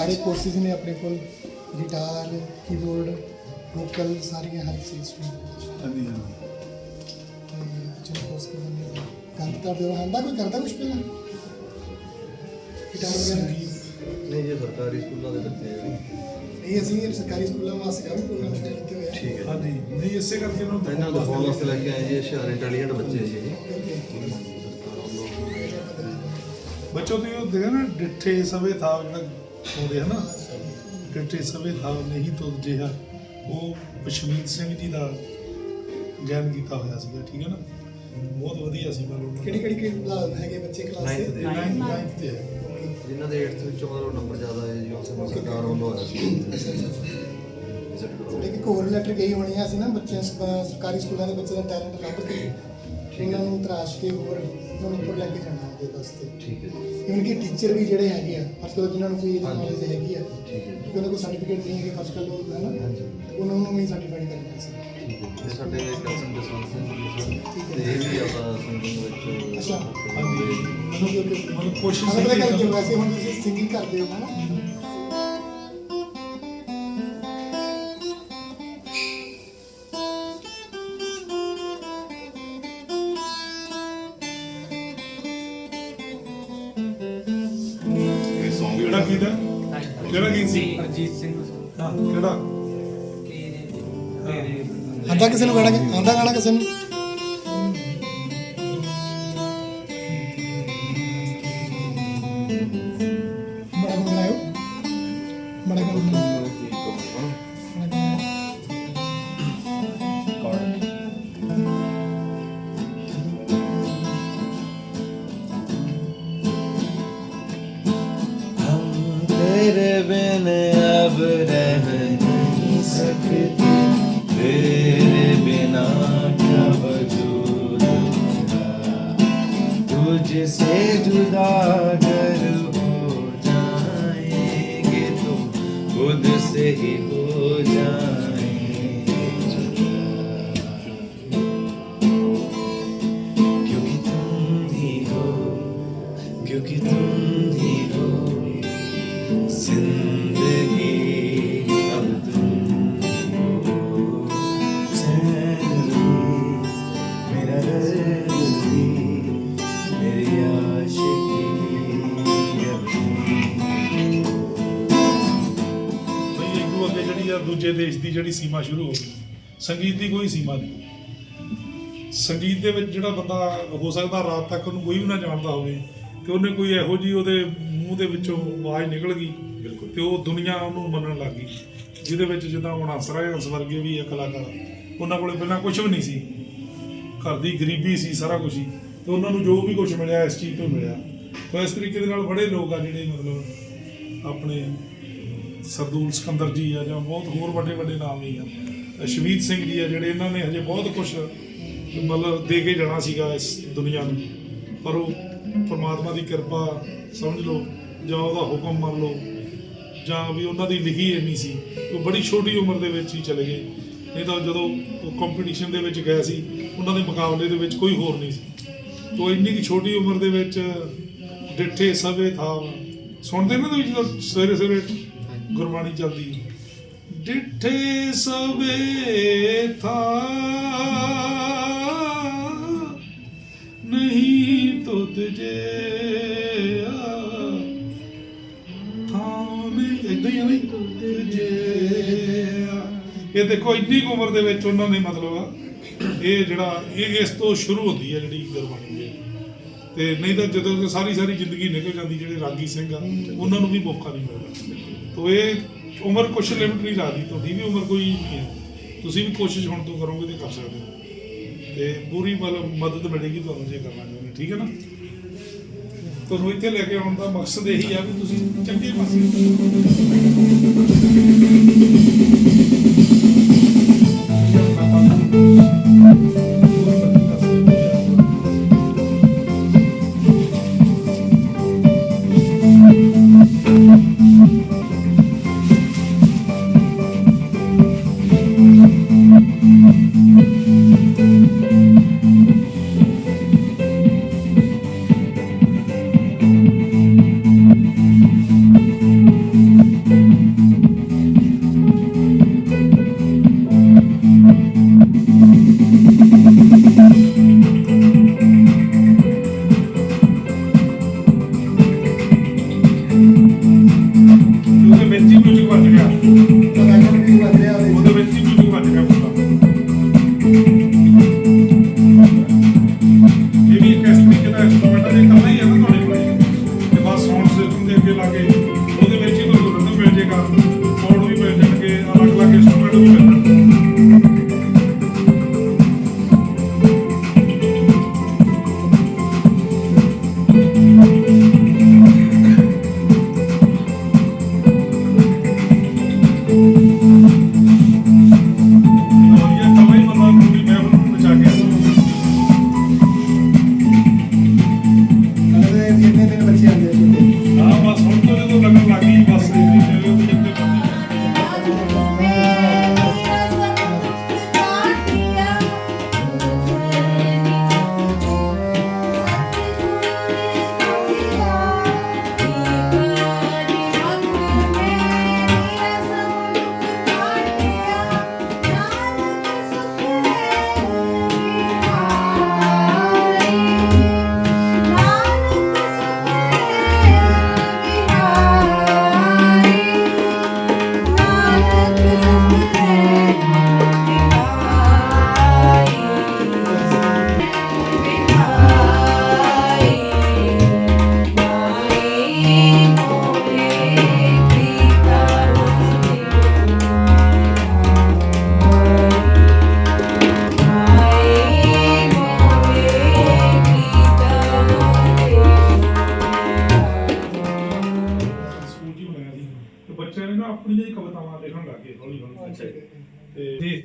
ਸਾਰੇ ਕੋਰਸਿਸ ਨੇ ਆਪਣੇ ਕੋਲ ਗਿਟਾਰ ਕੀਬੋਰਡ ਵੋਕਲ ਸਾਰੀਆਂ ਹਰ ਚੀਜ਼ ਨੇ। ਹਾਂਜੀ ਹਾਂਜੀ। ਚਲੋ ਕੋਰਸ ਕਰਨੇ ਕੰਮ ਕਰ ਦਿਓ ਹੰਦਾ ਕੋਈ ਕਰਦਾ ਕੁਝ ਪਹਿਲਾਂ? ਗਿਟਾਰ ਵਗੈਰਾ? ਨਹੀਂ ਜੀ ਸਰਕਾਰੀ ਸਕੂਲਾਂ ਦੇ ਬੱਚੇ ਆ। ਇਹ ਅਸੀਂ ਸਰਕਾਰੀ ਸਕੂਲਾਂ ਵਾਸਤੇ ਕਾਫੀ ਪ੍ਰੋਗਰਾਮ ਸ਼ੁਰੂ ਕੀਤੇ ਹੋਏ ਆ। ਠੀਕ ਹੈ। ਹਾਂਜੀ ਨਹੀਂ ਇਸੇ ਕਰਕੇ ਉਹਨਾਂ ਨੂੰ ਇਹਨਾਂ ਨੂੰ ਦਿਖਾਉਣ ਵਾਸਤੇ ਲੈ ਕੇ ਆਏ ਜੀ ਹੁਸ਼ਿਆਰ ਇੰਟੈਲੀਜੈਂਟ ਬੱਚੇ ਜੀ। ਬੱਚੋ ਤੇ ਉਹ ਦੇਖਿਆ ਨਾ ਡਿੱਠੇ ਸਵੇ ਥਾਵ ਜਿਹੜਾ ਹੁੰਦੇ ਹਨਾ ਡਿੱਠੇ ਸਵੇ ਥਾਵ ਨਹੀਂ ਤੁਧ ਜਿਹਾ ਉਹ ਪਸ਼ਮੀਤ ਸਿੰਘ ਜੀ ਦਾ ਗਿਆਨ ਕੀਤਾ ਹੋਇਆ ਸੀਗਾ ਠੀਕ ਹੈ ਨਾ? ਬਹੁਤ ਵਧੀਆ ਸੀ ਮਤਲਬ ਕਿਹੜੀ ਕਿਹੜੀ ਕਿਹੜੀ ਹੈਗੇ ਬੱਚੇ ਕਲਾਸ ਦੇ? ਦੇ। 9th ਤੇ ਜਿਨ੍ਹਾਂ ਦੇ 8th ਵਿੱਚੋਂ ਮਤਲਬ ਨੰਬਰ ਜ਼ਿਆਦਾ ਆਏ ਜੀ ਉਸੇ ਨੂੰ ਸਰਕਾਰ ਵੱਲੋਂ ਆਇਆ ਸੀ। ਅੱਛਾ ਅੱਛਾ। ਵਿਜ਼ਿਟ ਕਰੋ। ਜਿਹੜੇ ਕਿ ਹੋਰ ਲੈਟਰ ਗਈ ਹੋਣੀ ਆ ਸੀ ਨਾ ਬੱਚੇ ਸਕ- ਸਰਕਾਰੀ ਸਕੂਲਾਂ ਦੇ ਬੱਚੇ ਦਾ ਟੈਲੈਂਟ ਲੱਭ ਕੇ ਉਹਨਾਂ ਨੂੰ ਤਰਾਸ਼ ਕੇ ਹੋਰ ਉਹਨਾਂ ਨੂੰ ਉੱਪਰ ਲੈ ਕੇ ਜਾਣਾ। ਉਹਦੇ ਵਾਸਤੇ। ਠੀਕ ਹੈ ਜੀ। ਇਵਨ ਕਿ ਟੀਚਰ ਵੀ ਜਿਹੜੇ ਹੈਗੇ ਆ ਅੱਜ ਕੱਲ੍ਹ ਜਿਨ੍ਹਾਂ ਨੂੰ ਕੋਈ। ਨੌਲੇਜ ਹੈਗੀ ਆ ਠੀਕ ਹੈ ਕਿਉਂਕਿ ਉਹਨਾਂ ਕੋਲ ਸਰਟੀਫਿਕੇਟ ਨਹੀਂ ਹੈਗੇ ਅੱਜ ਕੱਲ੍ਹ ਲੋਕ ਹੈ ਨਾ? ਹਾਂਜੀ। ਉਹਨਾਂ ਨੂੰ ਵੀ ਸਰਟੀਫਾਈਡ ਕਰਨਾ ਸੀ। ਠੀਕ ਹੈ ਤੇ ਸਾਡੇ ਕਸਮ ਜਸਵੰਤ ਸਿੰਘ ਜੀ। ਸਰ ਠੀਕ ਹੈ। ਤੇ ਇਹ ਵੀ ਆਪਾਂ ਸਿੰਗਿੰਗ ਵਿੱਚ ਅੱਛਾ। ਹਾਂਜੀ। ਓਕੇ ਓਕੇ ਮਤਲਬ ਕੋਸ਼ਿਸ਼ ਹਾਂ ਕੀਤੀ ਵੈਸੇ ਹੁਣ ਤੁਸੀਂ ਸਿੰਗਿੰਗ ਕਰਦੇ ਹੈ ਨਾ? ਅਰਜੀਤ ਸਿੰਘ ਹਾਂ ਕਿਹੜਾ? ਤੇਰੇ ਆਂਦਾ ਕਿਸੇ ਨੂੰ ਗਾਣਾ ਆਂਦਾ ਗਾਣਾ ਕਿਸੇ ਨੂੰ? रह नहीं सकते तेरे बिना क्या वजूद मेरा तुझसे जुदा अगर ਦੂਜੇ ਦੇਸ਼ ਦੀ ਜਿਹੜੀ ਸੀਮਾ ਸ਼ੁਰੂ ਹੋ ਗਈ। ਸੰਗੀਤ ਦੀ ਕੋਈ ਸੀਮਾ ਨਹੀਂ। ਸੰਗੀਤ ਦੇ ਵਿੱਚ ਜਿਹੜਾ ਬੰਦਾ ਹੋ ਸਕਦਾ ਰਾਤ ਤੱਕ ਉਹਨੂੰ ਕੋਈ ਵੀ ਨਾ ਜਾਣਦਾ ਹੋਵੇ ਤੇ ਉਹਨੇ ਕੋਈ ਇਹੋ ਜੀ ਉਹਦੇ ਮੂੰਹ ਦੇ ਵਿੱਚੋਂ ਆਵਾਜ਼ ਨਿਕਲ ਗਈ ਬਿਲਕੁਲ। ਤੇ ਉਹ ਦੁਨੀਆ ਉਹਨੂੰ ਮੰਨਣ ਲੱਗ ਗਈ ਜਿਹਦੇ ਵਿੱਚ ਜਿੱਦਾਂ ਹੁਣ ਹੰਸਰਾਜ ਹੰਸ ਵਰਗੇ ਵੀ ਆ ਕਲਾਕਾਰ ਉਹਨਾਂ ਕੋਲੇ ਪਹਿਲਾਂ ਕੁਝ ਵੀ ਨਹੀਂ ਸੀ। ਘਰ ਦੀ ਗਰੀਬੀ ਸੀ ਸਾਰਾ ਕੁਝ ਹੀ ਤੇ ਉਹਨਾਂ ਨੂੰ ਜੋ ਵੀ ਕੁਝ ਮਿਲਿਆ ਇਸ ਚੀਜ਼ ਤੋਂ ਮਿਲਿਆ। ਤਾਂ ਇਸ ਤਰੀਕੇ ਦੇ ਨਾਲ ਬੜੇ ਲੋਕ ਆ ਜਿਹੜੇ ਮਤਲਬ ਆਪਣੇ ਸਰਦੂਲ ਸਿਕੰਦਰ ਜੀ ਆ ਜਾਂ ਬਹੁਤ ਹੋਰ ਵੱਡੇ ਵੱਡੇ ਨਾਮ ਵੀ ਆ। ਸ਼ਮੀਤ ਸਿੰਘ ਜੀ ਆ ਜਿਹੜੇ ਇਹਨਾਂ ਨੇ ਹਜੇ ਬਹੁਤ ਕੁਝ ਮਤਲਬ ਦੇ ਕੇ ਜਾਣਾ ਸੀਗਾ ਇਸ ਦੁਨੀਆ ਨੂੰ। ਪਰ ਉਹ ਪਰਮਾਤਮਾ ਦੀ ਕਿਰਪਾ ਸਮਝ ਲਓ ਜਾਂ ਉਹਦਾ ਹੁਕਮ ਮੰਨ ਲਓ ਜਾਂ ਵੀ ਉਹਨਾਂ ਦੀ ਲਿਖੀ ਇੰਨੀ ਸੀ ਉਹ ਬੜੀ ਛੋਟੀ ਉਮਰ ਦੇ ਵਿੱਚ ਹੀ ਚਲੇ ਗਏ। ਨਹੀਂ ਤਾਂ ਜਦੋਂ ਉਹ ਕੰਪੀਟੀਸ਼ਨ ਦੇ ਵਿੱਚ ਗਏ ਸੀ, ਉਹਨਾਂ ਦੇ ਮੁਕਾਬਲੇ ਦੇ ਵਿੱਚ ਕੋਈ ਹੋਰ ਨਹੀਂ ਸੀ। ਤੋ ਇੰਨੀ ਕਿ ਛੋਟੀ ਉਮਰ ਦੇ ਵਿੱਚ ਡਿੱਠੇ ਸਵੇ ਥਾਵ। ਸੁਣਦੇ ਨਾ ਤੁਸੀਂ ਵਿੱਚ ਸਵੇਰੇ ਸਵੇਰੇ ਗੁਰਬਾਣੀ ਚੱਲਦੀ ਹੈ। ਡਿੱਠੇ ਸਵੇ ਥਾ, ਨਹੀਂ ਤੁਧ ਜੇ ਥਾਵੇਂ ਇਦਾਂ ਹੀ ਆ ਨਹੀਂ ਇਹ ਦੇਖੋ, ਇੰਨੀ ਕੁ ਉਮਰ ਦੇ ਵਿੱਚ ਉਹਨਾਂ ਨੇ ਮਤਲਬ ਇਹ ਜਿਹੜਾ, ਇਹ ਇਸ ਤੋਂ ਸ਼ੁਰੂ ਹੁੰਦੀ ਹੈ ਜਿਹੜੀ ਗੁਰਬਾਣੀ ਦੀ ਤੇ ਨਹੀਂ ਤਾਂ ਜਦੋਂ ਸਾਰੀ ਸਾਰੀ ਜ਼ਿੰਦਗੀ ਨਿਕਲ ਜਾਂਦੀ, ਜਿਹੜੇ ਰਾਗੀ ਸਿੰਘ ਆ, ਉਹਨਾਂ ਨੂੰ ਵੀ ਮੌਕਾ ਨਹੀਂ ਮਿਲਦਾ। ਤੋ ਇਹ ਉਮਰ ਕੁਛ ਲਿਮਟ ਨਹੀਂ ਲੱਗਦੀ ਤੁਹਾਡੀ ਵੀ ਉਮਰ ਕੋਈ ਨਹੀਂ ਹੈ। ਤੁਸੀਂ ਵੀ ਕੋਸ਼ਿਸ਼ ਹੁਣ ਤੋਂ ਕਰੋਗੇ ਤੇ ਕਰ ਸਕਦੇ ਹੋ। ਤੇ ਪੂਰੀ ਮਤਲਬ ਮਦਦ ਮਿਲੇਗੀ ਤੁਹਾਨੂੰ ਜੇ ਕਰਨਾ ਚਾਹੁੰਦੇ ਠੀਕ ਹੈ ਨਾ? ਤੁਹਾਨੂੰ ਇੱਥੇ ਲੈ ਕੇ ਆਉਣ ਦਾ ਮਕਸਦ ਇਹੀ ਆ ਵੀ ਤੁਸੀਂ ਚੰਗੇ ਪਾਸੇ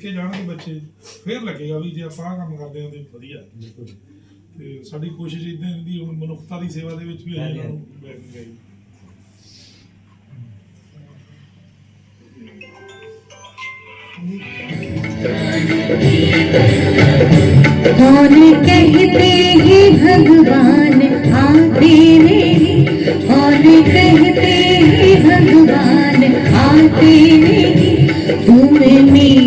ਕੇ ਜਾਣਗੇ ਬੱਚੇ ਫੇਰ ਲੱਗੇਗਾ ਵੀ ਜੇ ਆਪਾਂ ਆਹ ਕੰਮ ਕਰਦੇ ਹਾਂ ਤੇ ਵਧੀਆ ਬਿਲਕੁਲ ਤੇ ਸਾਡੀ ਕੋਸ਼ਿਸ਼ ਇਦਾਂ ਦੀ ਹੁਣ ਮਨੁੱਖਤਾ ਦੀ ਸੇਵਾ ਦੇ ਵਿੱਚ ਵੀ ਅਸੀਂ ਇਹਨਾਂ ਨੂੰ ਲੈ ਕੇ ਗਏ और कहते हैं भगवान आते नहीं और कहते हैं भगवान आते नहीं तुम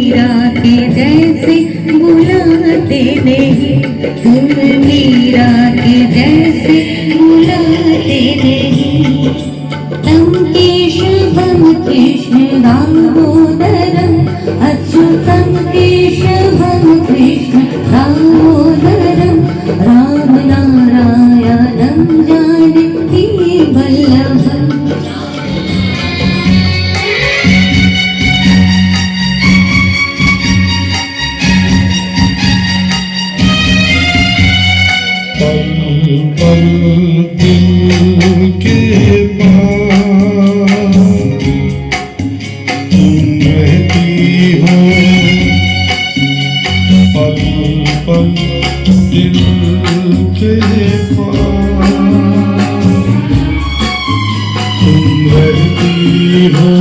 मीरा के जैसे बुलाते नहीं तुम मीरा के जैसे হো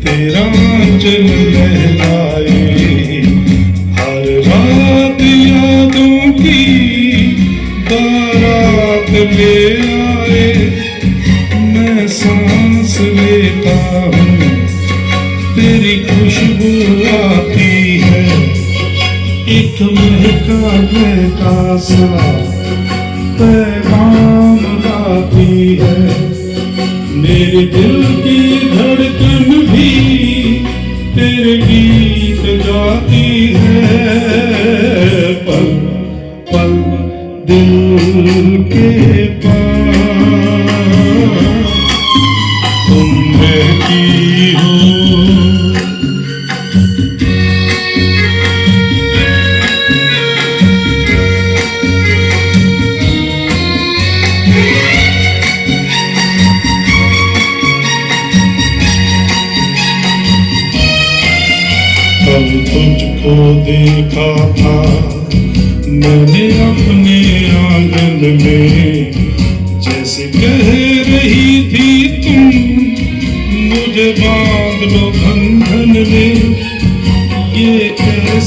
तेरा चल लहराए, हर रात यादों की आए। मैं सांस लेता हूँ, तेरी खुशबू आती है। पैगाम लाती है। मेरे दिल पल पल दिल के पास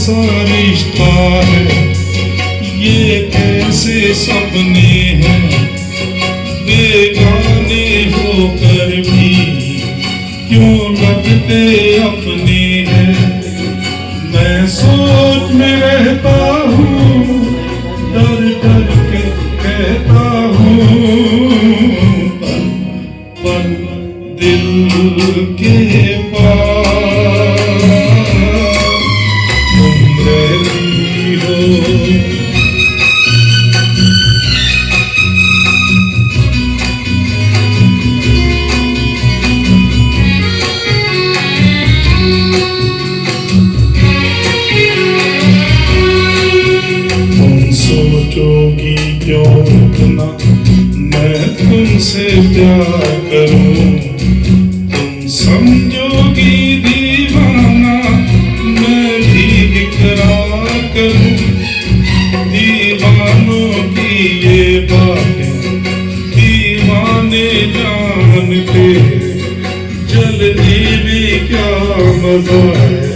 कैसा रिश्ता है ये कैसे सपने हैं बेगाने होकर भी क्यों लगते अपने हैं मैं सोच में रहता हूँ डर डर के कहता ਕੀ دیਵਾਨਾ ਮੈਂ ਵੀ ਇਕਰਾਰ ਕੀ ਬਾਤ دیਵਾਨੇ ਜਾਨ ਤੇ ਜਲਦੀ ਕਿਆ ਮਜ਼ਾ ਹੈ।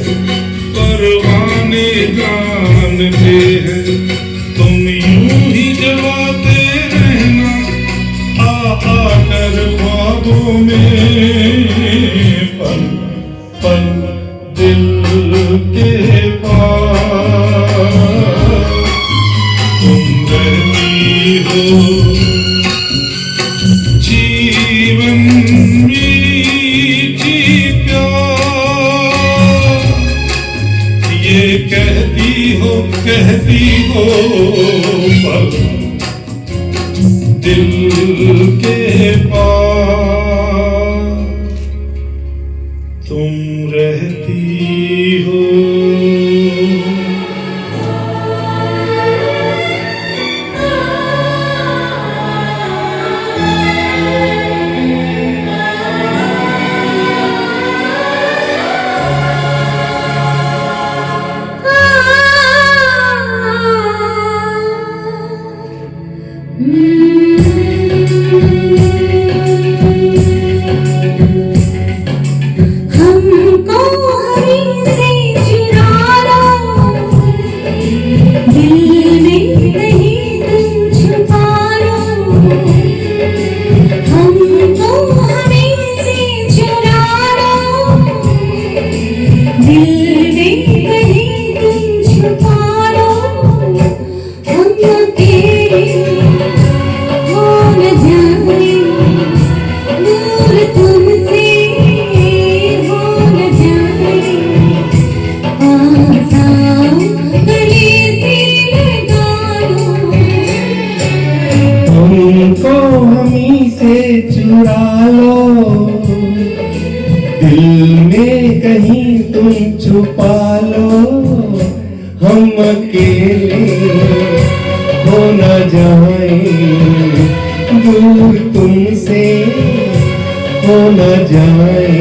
ये कहती हो कहती हो पर दिल के पास Jai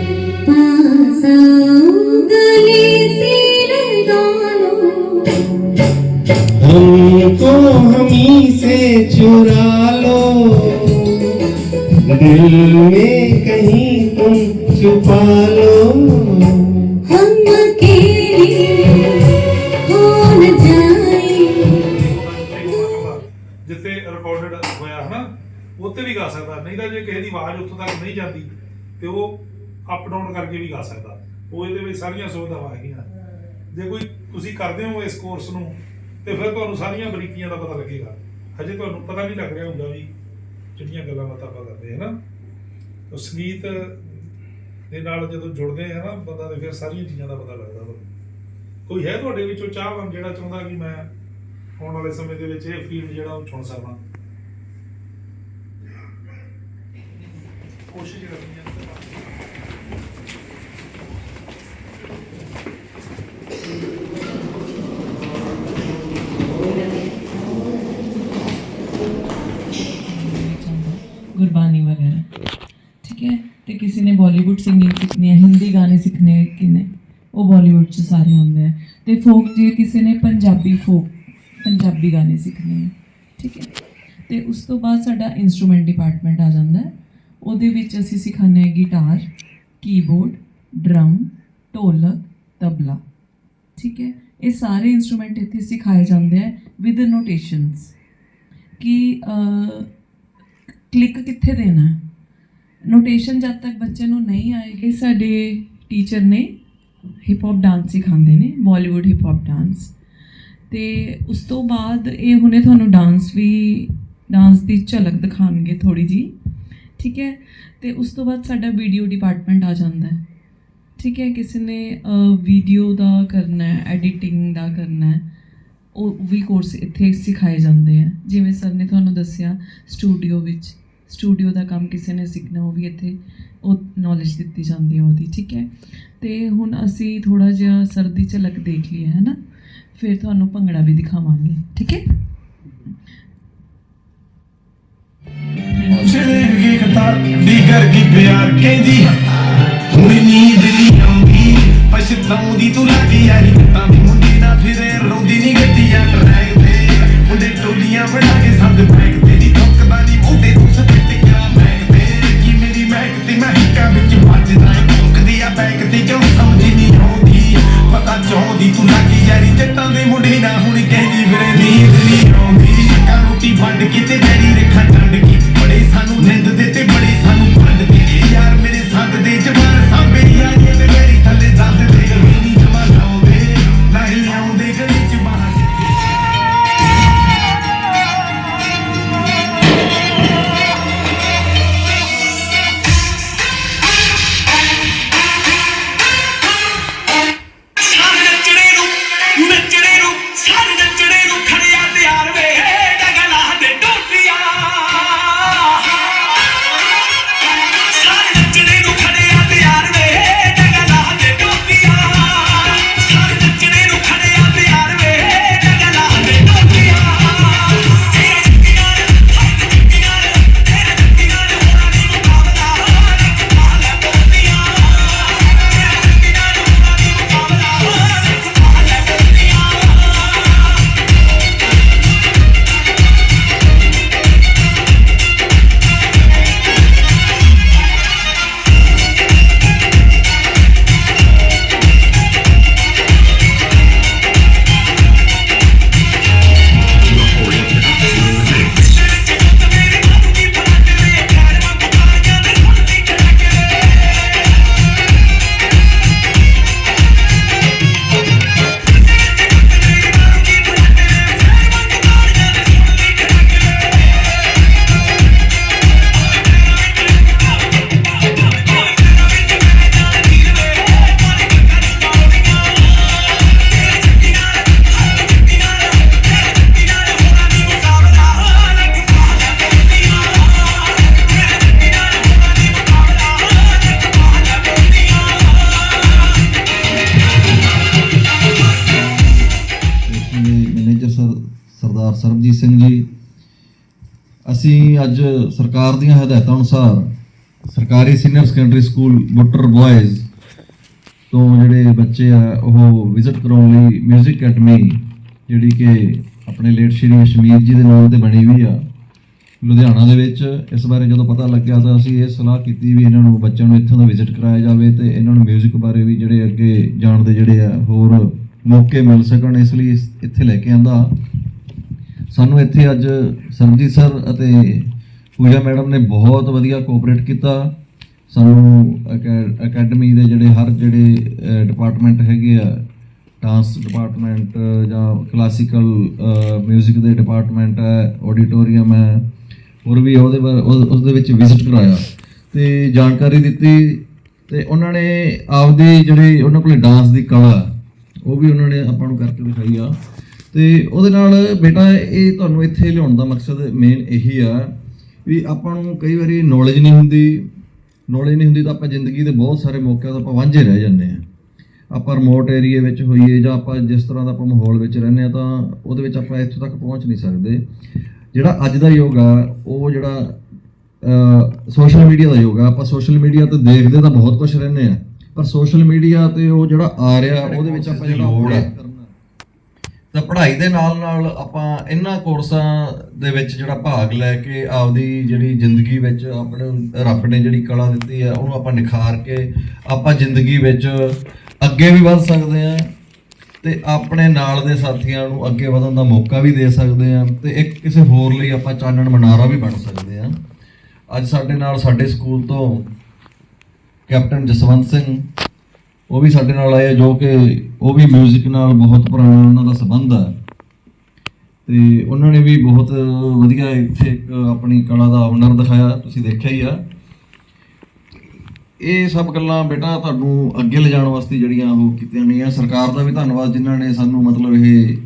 हमी से चुरा लो दिल में कहीं तुम छुपा लो हम अकेले हो न जाए ਜਿੱਥੇ ਰਿਕਾਰਡਡ ਹੋਇਆ ਹਨਾ ਉੱਥੇ ਵੀ ਗਾ ਸਕਦਾ ਨਹੀਂ ਤਾਂ ਜੇ ਕਿਸੇ ਦੀ ਆਵਾਜ਼ ਉੱਥੋਂ ਤੱਕ ਨਹੀਂ ਜਾਂਦੀ ਤੇ ਉਹ ਅਪ ਡਾਊਨ ਕਰਕੇ ਵੀ ਗਾ ਸਕਦਾ ਉਹ ਇਹਦੇ ਵਿੱਚ ਸਾਰੀਆਂ ਸੁਵਿਧਾਵਾਂ ਹੈਗੀਆਂ ਜੇ ਕੋਈ ਤੁਸੀਂ ਕਰਦੇ ਹੋ ਇਸ ਕੋਰਸ ਨੂੰ ਤੇ ਫਿਰ ਤੁਹਾਨੂੰ ਸਾਰੀਆਂ ਬਰੀਕੀਆਂ ਦਾ ਪਤਾ ਲੱਗੇਗਾ। ਹਜੇ ਤੁਹਾਨੂੰ ਪਤਾ ਨਹੀਂ ਲੱਗ ਰਿਹਾ ਹੁੰਦਾ ਵੀ ਜਿਹੜੀਆਂ ਗੱਲਾਂ ਬਾਤਾਂ ਆਪਾਂ ਕਰਦੇ ਹਾਂ ਨਾ? ਉਹ ਸੰਗੀਤ ਦੇ ਨਾਲ ਜਦੋਂ ਜੁੜਦੇ ਆ ਨਾ, ਬੰਦਾ ਤੇ ਫਿਰ ਸਾਰੀਆਂ ਚੀਜ਼ਾਂ ਦਾ ਪਤਾ ਲੱਗਦਾ ਵਾ ਕੋਈ ਹੈ ਤੁਹਾਡੇ ਵਿੱਚੋਂ ਚਾਹਵਾਨ ਜਿਹੜਾ ਚਾਹੁੰਦਾ ਕਿ ਮੈਂ ਆਉਣ ਵਾਲੇ ਸਮੇਂ ਦੇ ਵਿੱਚ ਇਹ ਫੀਲਡ ਜਿਹੜਾ ਉਹ ਚੁਣ ਸਕਾਂ? ਕੋਸ਼ਿਸ਼ ਕਰਨੀ ਹੈ। ਗੁਰਬਾਣੀ ਵਗੈਰਾ ਠੀਕ ਹੈ ਤੇ ਕਿਸੇ ਨੇ ਬਾਲੀਵੁੱਡ ਸਿੰਗਿੰਗ ਸਿੱਖਣੀ ਹੈ ਹਿੰਦੀ ਗਾਣੇ ਸਿੱਖਣੇ ਕਿੰਨੇ ਉਹ ਬਾਲੀਵੁੱਡ ਚ ਸਾਰੇ ਆਉਂਦੇ ਆ ਤੇ ਫੋਕ ਜੇ ਕਿਸੇ ਨੇ ਪੰਜਾਬੀ ਫੋਕ ਪੰਜਾਬੀ ਗਾਣੇ ਸਿੱਖਣੇ ਆ ਠੀਕ ਹੈ ਤੇ ਉਸ ਤੋਂ ਬਾਅਦ ਸਾਡਾ ਇਨਸਟਰੂਮੈਂਟ ਡਿਪਾਰਟਮੈਂਟ ਆ ਜਾਂਦਾ ਉਹਦੇ ਵਿੱਚ ਅਸੀਂ ਸਿਖਾਉਂਦੇ ਹਾਂ guitar keyboard drum dholak tabla ਠੀਕ ਹੈ ਇਹ ਸਾਰੇ ਇਨਸਟਰੂਮੈਂਟ ਇੱਥੇ ਸਿਖਾਏ ਜਾਂਦੇ ਆ ਵਿਦ ਨੋਟੇਸ਼ਨਸ ਕਿ ਕਲਿੱਕ ਕਿੱਥੇ ਦੇਣਾ? ਹੈ ਨੋਟੇਸ਼ਨ ਜਦ ਤੱਕ ਬੱਚੇ ਨੂੰ ਨਹੀਂ ਆਏਗੀ ਸਾਡੇ ਟੀਚਰ ਨੇ ਹਿਪ ਹੌਪ ਡਾਂਸ ਸਿਖਾਉਂਦੇ ਨੇ ਬਾਲੀਵੁੱਡ ਹਿਪ ਹੌਪ ਡਾਂਸ ਤੇ ਉਸ ਤੋਂ ਬਾਅਦ ਇਹ ਹੁਣੇ ਤੁਹਾਨੂੰ ਡਾਂਸ ਵੀ ਡਾਂਸ ਦੀ ਝਲਕ ਦਿਖਾਣਗੇ ਥੋੜੀ ਜੀ ਠੀਕ ਹੈ? ਤੇ ਉਸ ਤੋਂ ਬਾਅਦ ਸਾਡਾ ਵੀਡੀਓ ਡਿਪਾਰਟਮੈਂਟ ਆ ਜਾਂਦਾ ਹੈ। ਠੀਕ ਹੈ? ਕਿਸੇ ਨੇ ਵੀਡੀਓ ਦਾ ਕਰਨਾ ਹੈ ਐਡੀਟਿੰਗ ਦਾ ਕਰਨਾ ਹੈ, ਉਹ ਵੀ ਕੋਰਸ ਇੱਥੇ ਸਿਖਾਏ ਜਾਂਦੇ ਆ ਜਿਵੇਂ ਸਰ ਨੇ ਤੁਹਾਨੂੰ ਦੱਸਿਆ ਸਟੂਡੀਓ ਵਿੱਚ। ਸਟੂਡੀਓ ਦਾ ਕੰਮ ਕਿਸੇ ਨੇ ਸਿੱਖਣਾ ਉਹ ਵੀ ਇੱਥੇ ਉਹ ਨੌਲੇਜ ਦਿੱਤੀ ਜਾਂਦੀ ਹੈ ਉਹਦੀ, ਠੀਕ ਹੈ? ਤੇ ਹੁਣ ਅਸੀਂ ਥੋੜਾ ਜਿਹਾ ਸਰਦੀ ਝਲਕ ਦੇਖ ਲਈ ਹੈ ਨਾ ਫਿਰ ਤੁਹਾਨੂੰ ਭੰਗੜਾ ਵੀ ਦਿਖਾਵਾਂਗੇ, ਠੀਕ ਹੈ? ਚਲੇਗੀ ਕਤਾਰ ਡੀਗਰ ਕੀ ਪਿਆਰ, ਕਹਿੰਦੀ, ਹੁਣ ਨੀਂਦ ਨਹੀਂ ਆਉਂਦੀ। ਪਛਤਾਉਂਦੀ ਤੂੰ ਲੱਗ ਯਾਰੀ ਤਾਂ ਦੀ ਮੁੰਡੀ ਨਾ ਫਿਰੇ ਰੋਂਦੀ ਨਹੀਂ ਗੱਡੀਆਂ ਟਰੈਕ ਤੇ ਮੁੰਡੇ ਟੋਲੀਆਂ ਬਣਾ ਕੇ ਸੰਦ ਬੈਕ ਮੇਰੀ ਮਹਿਕ ਮਹਿਕਾ ਵਿੱਚ ਵੱਜਦਾ ਏ ਭੌਂਕਦੀ ਆ ਬੈਕ ਤੇ ਕਿਉਂ ਸਮਝ ਨਹੀਂ ਆਉਂਦੀ? ਪਤਾ ਚਾਹੁੰਦੀ ਤੂੰ ਲੱਗ ਯਾਰੀ? ਜੱਟਾਂ ਦੇ ਮੁੰਡੇ ਨਾ ਹੁਣ ਕਹਿੰਦੀ ਫਿਰੇ ਨੀਂਦ ਨਹੀਂ ਆਉਂਦੀ। ਕਾ ਰੋਟੀ ਵੰਡ ਕੇ ਤੇ ਡੈਡੀ ਰੇਖਾ ਟੰਡ ਪਰਮਜੀਤ ਸਿੰਘ ਜੀ, ਅਸੀਂ ਅੱਜ ਸਰਕਾਰ ਦੀਆਂ ਹਦਾਇਤਾਂ ਅਨੁਸਾਰ ਸਰਕਾਰੀ senior secondary school Buttar boys ਤੋਂ ਜਿਹੜੇ ਬੱਚੇ ਆ, ਉਹ ਵਿਜ਼ਿਟ ਕਰਾਉਣ ਲਈ 뮤직 ਅਕੈਡਮੀ ਜਿਹੜੀ ਕਿ ਆਪਣੇ ਲੇਟ ਸ਼੍ਰੀ ਅਸ਼ਮੀਰ ਜੀ ਦੇ ਨਾਮ ਤੇ ਬਣੀ ਹੋਈ ਆ, ਲੁਧਿਆਣਾ ਦੇ ਵਿੱਚ, ਇਸ ਬਾਰੇ ਜਦੋਂ ਪਤਾ ਲੱਗਿਆ ਤਾਂ ਅਸੀਂ ਇਹ ਸਲਾਹ ਕੀਤੀ ਵੀ ਇਹਨਾਂ ਨੂੰ ਬੱਚਿਆਂ ਨੂੰ ਇੱਥੋਂ ਦਾ ਵਿਜ਼ਿਟ ਕਰਾਇਆ ਜਾਵੇ ਤੇ ਇਹਨਾਂ ਨੂੰ 뮤직 ਬਾਰੇ ਵੀ ਜਿਹੜੇ ਅੱਗੇ ਜਾਣ ਦੇ ਜਿਹੜੇ ਆ, ਹੋਰ ਮੌਕੇ ਮਿਲ ਸਕਣ, ਇਸ ਲਈ ਇੱਥੇ ਲੈ ਕੇ ਆਂਦਾ। ਸਾਨੂੰ ਇੱਥੇ ਅੱਜ ਸਰਬਜੀਤ ਸਰ ਅਤੇ ਪੂਜਾ ਮੈਡਮ ਨੇ ਬਹੁਤ ਵਧੀਆ ਕੋਆਪਰੇਟ ਕੀਤਾ। ਸਾਨੂੰ ਅਕੈ- ਅਕੈਡਮੀ ਦੇ ਜਿਹੜੇ ਹਰ ਜਿਹੜੇ ਡਿਪਾਰਟਮੈਂਟ ਹੈਗੇ ਆ ਡਾਂਸ ਡਿਪਾਰਟਮੈਂਟ ਜਾਂ ਕਲਾਸੀਕਲ 뮤직 ਦੇ ਡਿਪਾਰਟਮੈਂਟ ਹੈ ਆਡੀਟੋਰੀਅਮ ਹੈ, ਹੋਰ ਵੀ ਉਹਦੇ ਬਾਰੇ ਉਹ- ਉਸ ਦੇ ਵਿੱਚ ਵਿਜ਼ਿਟ ਕਰਾਇਆ। ਤੇ ਜਾਣਕਾਰੀ ਦਿੱਤੀ ਤੇ ਉਹਨਾਂ ਨੇ ਆਪਦੀ ਜਿਹੜੀ ਉਹਨਾਂ ਕੋਲੇ ਡਾਂਸ ਦੀ ਕਲਾ, ਉਹ ਵੀ ਉਹਨਾਂ ਨੇ ਆਪਾਂ ਨੂੰ ਕਰਕੇ ਦਿਖਾਈ ਆ। ਤੇ ਉਹਦੇ ਨਾਲ ਬੇਟਾ ਇਹ ਤੁਹਾਨੂੰ ਇੱਥੇ ਲਿਆਉਣ ਦਾ ਮਕਸਦ ਮੇਨ ਇਹੀ ਆ ਵੀ ਆਪਾਂ ਨੂੰ ਕਈ ਵਾਰੀ ਨੌਲੇਜ ਨਹੀਂ ਹੁੰਦੀ। ਨੌਲੇਜ ਨਹੀਂ ਹੁੰਦੀ ਤਾਂ ਆਪਾਂ ਜ਼ਿੰਦਗੀ ਦੇ ਬਹੁਤ ਸਾਰੇ ਮੌਕਿਆਂ ਤੋਂ ਆਪਾਂ ਵਾਂਝੇ ਰਹਿ ਜਾਂਦੇ ਆ ਆਪਾਂ ਰਿਮੋਟ ਏਰੀਏ ਵਿੱਚ ਹੋਈਏ ਜਾਂ ਆਪਾਂ ਜਿਸ ਤਰ੍ਹਾਂ ਦਾ ਆਪਾਂ ਮਾਹੌਲ ਵਿੱਚ ਰਹਿੰਦੇ ਆ ਤਾਂ ਉਹਦੇ ਵਿੱਚ ਆਪਾਂ ਇੱਥੋਂ ਤੱਕ ਪਹੁੰਚ ਨਹੀਂ ਸਕਦੇ। ਜਿਹੜਾ ਅੱਜ ਦਾ ਯੁੱਗ ਆ ਉਹ ਜਿਹੜਾ ਸੋਸ਼ਲ ਮੀਡੀਆ ਦਾ ਯੁੱਗ ਆ ਆਪਾਂ ਸੋਸ਼ਲ ਮੀਡੀਆ ਤੇ ਦੇਖਦੇ ਤਾਂ ਬਹੁਤ ਕੁਝ ਰਹਿੰਦੇ ਆ ਪਰ ਸੋਸ਼ਲ ਮੀਡੀਆ ਤੇ ਉਹ ਜਿਹੜਾ ਆ ਰਿਹਾ ਉਹਦੇ ਵਿੱਚ ਆਪਾਂ ਜਿਹੜਾ ਲੋੜ ਹੈ ਤਾਂ ਪੜ੍ਹਾਈ ਦੇ ਨਾਲ ਨਾਲ ਆਪਾਂ ਇਹਨਾਂ ਕੋਰਸਾਂ ਦੇ ਵਿੱਚ ਜਿਹੜਾ ਭਾਗ ਲੈ ਕੇ ਆਪਦੀ ਜਿਹੜੀ ਜ਼ਿੰਦਗੀ ਵਿੱਚ ਆਪਣੇ ਰੱਬ ਨੇ ਜਿਹੜੀ ਕਲਾ ਦਿੱਤੀ ਹੈ, ਉਹਨੂੰ ਆਪਾਂ ਨਿਖਾਰ ਕੇ ਆਪਾਂ ਜ਼ਿੰਦਗੀ ਵਿੱਚ ਅੱਗੇ ਵੀ ਵੱਧ ਸਕਦੇ ਹਾਂ ਤੇ ਆਪਣੇ ਨਾਲ ਦੇ ਸਾਥੀਆਂ ਨੂੰ ਅੱਗੇ ਵਧਣ ਦਾ ਮੌਕਾ ਵੀ ਦੇ ਸਕਦੇ ਹਾਂ ਤੇ ਇੱਕ ਕਿਸੇ ਹੋਰ ਲਈ ਆਪਾਂ ਚਾਨਣ ਮਨਾਰਾ ਵੀ ਬਣ ਸਕਦੇ ਹਾਂ। ਅੱਜ ਸਾਡੇ ਨਾਲ ਸਾਡੇ ਸਕੂਲ ਤੋਂ ਕੈਪਟਨ ਜਸਵੰਤ ਸਿੰਘ ਉਹ ਵੀ ਸਾਡੇ ਨਾਲ ਆਏ ਜੋ ਕਿ ਉਹ ਵੀ 뮤직 ਨਾਲ ਬਹੁਤ ਪੁਰਾਣਾ ਉਹਨਾਂ ਦਾ ਸੰਬੰਧ ਹੈ ਤੇ ਉਹਨਾਂ ਨੇ ਵੀ ਬਹੁਤ ਵਧੀਆ ਇੱਥੇ ਇੱਕ ਆਪਣੀ ਕਲਾ ਦਾ ਹੁਨਰ ਦਿਖਾਇਆ, ਤੁਸੀਂ ਦੇਖਿਆ ਹੀ ਆ। ਇਹ ਸਭ ਗੱਲਾਂ ਬੇਟਾ ਤੁਹਾਨੂੰ ਅੱਗੇ ਲਿਜਾਣ ਵਾਸਤੇ ਜਿਹੜੀਆਂ ਉਹ ਕੀਤੀਆਂ ਗਈਆਂ। ਸਰਕਾਰ ਦਾ ਵੀ ਧੰਨਵਾਦ ਜਿਨ੍ਹਾਂ ਨੇ ਸਾਨੂੰ ਮਤਲਬ ਇਹ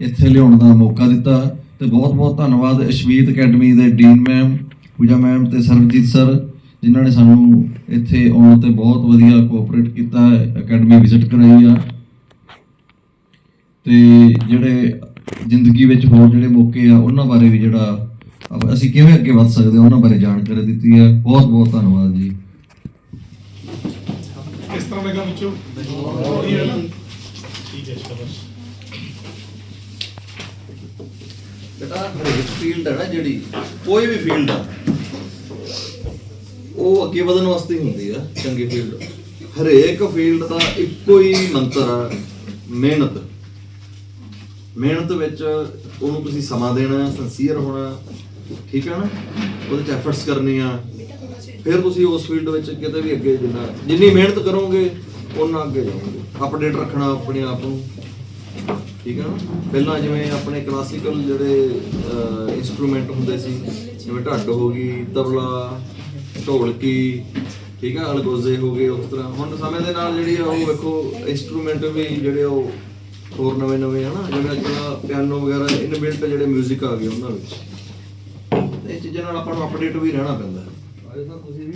ਇੱਥੇ ਲਿਆਉਣ ਦਾ ਮੌਕਾ ਦਿੱਤਾ। ਤੇ ਬਹੁਤ ਬਹੁਤ ਧੰਨਵਾਦ ਅਸ਼ਵੀਤ ਅਕੈਡਮੀ ਦੇ ਡੀਨ ਮੈਮ, ਪੂਜਾ ਮੈਮ ਤੇ ਸਰਬਜੀਤ ਸਰ। ਜਿਨ੍ਹਾਂ ਨੇ ਸਾਨੂੰ ਇੱਥੇ ਆਉਣ ਤੇ ਬਹੁਤ ਵਧੀਆ ਕੋਆਪਰੇਟ ਕੀਤਾ ਅਕੈਡਮੀ ਵਿਜ਼ਿਟ ਕਰਾਈ ਆ। ਤੇ ਜਿਹੜੇ ਜ਼ਿੰਦਗੀ ਵਿੱਚ ਹੋਰ ਜਿਹੜੇ ਮੌਕੇ ਆ ਉਹਨਾਂ ਬਾਰੇ ਵੀ ਜਿਹੜਾ ਅਸੀਂ ਕਿਵੇਂ ਅੱਗੇ ਵੱਧ ਸਕਦੇ ਹਾਂ ਉਹਨਾਂ ਬਾਰੇ ਜਾਣਕਾਰੀ ਦਿੱਤੀ ਹੈ ਬਹੁਤ ਬਹੁਤ ਧੰਨਵਾਦ ਜੀ। ਕਿਸ ਤਰ੍ਹਾਂ ਲੱਗਾ ਬੱਚੋ? ਠੀਕ ਹੈ ਸ਼ਾਬਾਸ਼ ਬੇਟਾ ਹਰੇਕ ਫੀਲਡ ਹੈ ਨਾ ਜਿਹੜੀ ਕੋਈ ਵੀ ਫੀਲਡ ਆ ਉਹ ਅੱਗੇ ਵਧਣ ਵਾਸਤੇ ਹੀ ਹੁੰਦੀ ਆ ਚੰਗੀ ਫੀਲਡ ਹਰੇਕ ਫੀਲਡ ਦਾ ਇੱਕੋ ਹੀ ਮੰਤਰ ਆ, ਮਿਹਨਤ। ਮਿਹਨਤ ਵਿੱਚ ਉਹਨੂੰ ਤੁਸੀਂ ਸਮਾਂ ਦੇਣਾ ਸਿੰਸੀਅਰ ਹੋਣਾ, ਠੀਕ ਹੈ ਨਾ? ਉਹਦੇ ਚ ਐਫਰਟਸ ਕਰਨੇ ਆ। ਫਿਰ ਤੁਸੀਂ ਉਸ ਫੀਲਡ ਵਿੱਚ ਕਿਤੇ ਵੀ ਅੱਗੇ ਜਿੰਨਾ ਜਿੰਨੀ ਮਿਹਨਤ ਕਰੋਗੇ ਉਹਨਾਂ ਅੱਗੇ ਜਾਓਗੇ। ਅਪਡੇਟ ਰੱਖਣਾ ਆਪਣੇ ਆਪ ਨੂੰ। ਠੀਕ ਹੈ ਨਾ? ਪਹਿਲਾਂ ਜਿਵੇਂ ਆਪਣੇ ਕਲਾਸੀਕਲ ਜਿਹੜੇ ਇਨਸਟਰੂਮੈਂਟ ਹੁੰਦੇ ਸੀ, ਜਿਵੇਂ ਢੱਡ ਹੋ ਗਈ ਤਬਲਾ ਢੋਲਕੀ ਠੀਕ ਹੈ ਅਲਗੋਜ਼ੇ ਹੋ ਗਏ ਉਸ ਤਰ੍ਹਾਂ। ਹੁਣ ਸਮੇਂ ਦੇ ਨਾਲ ਜਿਹੜੀ ਆ ਉਹ ਵੇਖੋ ਇਨਸਟਰੂਮੈਂਟ ਵੀ ਜਿਹੜੇ ਉਹ ਹੋਰ ਨਵੇਂ ਨਵੇਂ ਹਨਾ ਜਿਵੇਂ ਅੱਜ ਕੱਲ੍ਹ ਪਿਆਨੋ ਵਗੈਰਾ ਇਨਬਿਲਟ ਜਿਹੜੇ 뮤직 ਆ ਗਏ ਉਹਨਾਂ ਵਿੱਚ। ਤੇ ਇਹ ਚੀਜ਼ਾਂ ਨਾਲ ਆਪਾਂ ਨੂੰ ਅਪਡੇਟ ਵੀ ਰਹਿਣਾ ਪੈਂਦਾ। ਹੈ ਤੁਸੀਂ ਵੀ